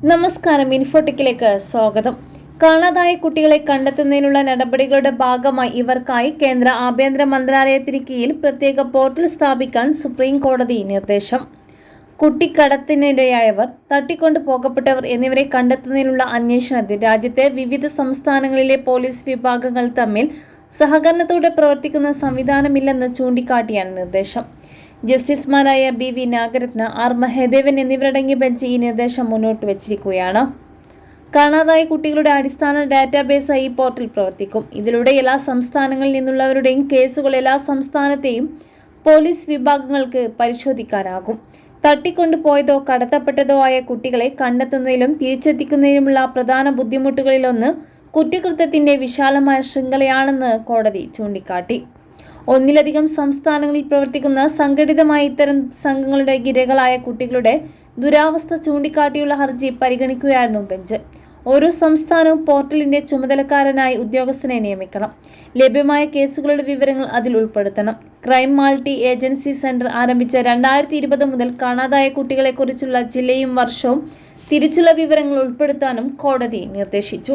നമസ്കാരം ഇൻഫോട്ടിക്കിലേക്ക് സ്വാഗതം. കാണാതായ കുട്ടികളെ കണ്ടെത്തുന്നതിനുള്ള നടപടികളുടെ ഭാഗമായി ഇവർക്കായി കേന്ദ്ര ആഭ്യന്തര മന്ത്രാലയത്തിന് കീഴിൽ പ്രത്യേക പോർട്ടൽ സ്ഥാപിക്കാൻ സുപ്രീം കോടതി നിർദ്ദേശം. കുട്ടിക്കടത്തിനിരയായവർ തട്ടിക്കൊണ്ടു പോകപ്പെട്ടവർ എന്നിവരെ കണ്ടെത്തുന്നതിനുള്ള അന്വേഷണത്തിൽ രാജ്യത്തെ വിവിധ സംസ്ഥാനങ്ങളിലെ പോലീസ് വിഭാഗങ്ങൾ തമ്മിൽ സഹകരണത്തോടെ പ്രവർത്തിക്കുന്ന സംവിധാനമില്ലെന്ന് ചൂണ്ടിക്കാട്ടിയാണ് നിർദ്ദേശം. ജസ്റ്റിസുമാരായ B V Nagarathna R Mahadevan എന്നിവരടങ്ങിയ ബെഞ്ച് ഈ നിർദ്ദേശം മുന്നോട്ട് വച്ചിരിക്കുകയാണ്. കാണാതായ കുട്ടികളുടെ അടിസ്ഥാന ഡാറ്റാബേസായി ഈ പോർട്ടൽ പ്രവർത്തിക്കും. ഇതിലൂടെ എല്ലാ സംസ്ഥാനങ്ങളിൽ നിന്നുള്ളവരുടെയും കേസുകൾ എല്ലാ സംസ്ഥാനത്തെയും പോലീസ് വിഭാഗങ്ങൾക്ക് പരിശോധിക്കാനാകും. തട്ടിക്കൊണ്ടുപോയതോ കടത്തപ്പെട്ടതോ ആയ കുട്ടികളെ കണ്ടെത്തുന്നതിലും തിരിച്ചെത്തിക്കുന്നതിലുമുള്ള പ്രധാന ബുദ്ധിമുട്ടുകളിലൊന്ന് കുറ്റകൃത്യത്തിന്റെ വിശാലമായ ശൃംഖലയാണെന്ന് കോടതി ചൂണ്ടിക്കാട്ടി. ഒന്നിലധികം സംസ്ഥാനങ്ങളിൽ പ്രവർത്തിക്കുന്ന സംഘടിതമായ ഇത്തരം സംഘങ്ങളുടെ ഗിരകളായ കുട്ടികളുടെ ദുരാവസ്ഥ ചൂണ്ടിക്കാട്ടിയുള്ള ഹർജി പരിഗണിക്കുകയായിരുന്നു ബെഞ്ച്. ഓരോ സംസ്ഥാനവും പോർട്ടലിന്റെ ചുമതലക്കാരനായി ഉദ്യോഗസ്ഥനെ നിയമിക്കണം. ലഭ്യമായ കേസുകളുടെ വിവരങ്ങൾ അതിൽ ഉൾപ്പെടുത്തണം. ക്രൈം മാൾട്ടി ഏജൻസി സെന്റർ ആരംഭിച്ച രണ്ടായിരത്തി ഇരുപത് മുതൽ കാണാതായ കുട്ടികളെക്കുറിച്ചുള്ള ജില്ലയും വർഷവും തിരിച്ചുള്ള വിവരങ്ങൾ ഉൾപ്പെടുത്താനും കോടതി നിർദ്ദേശിച്ചു.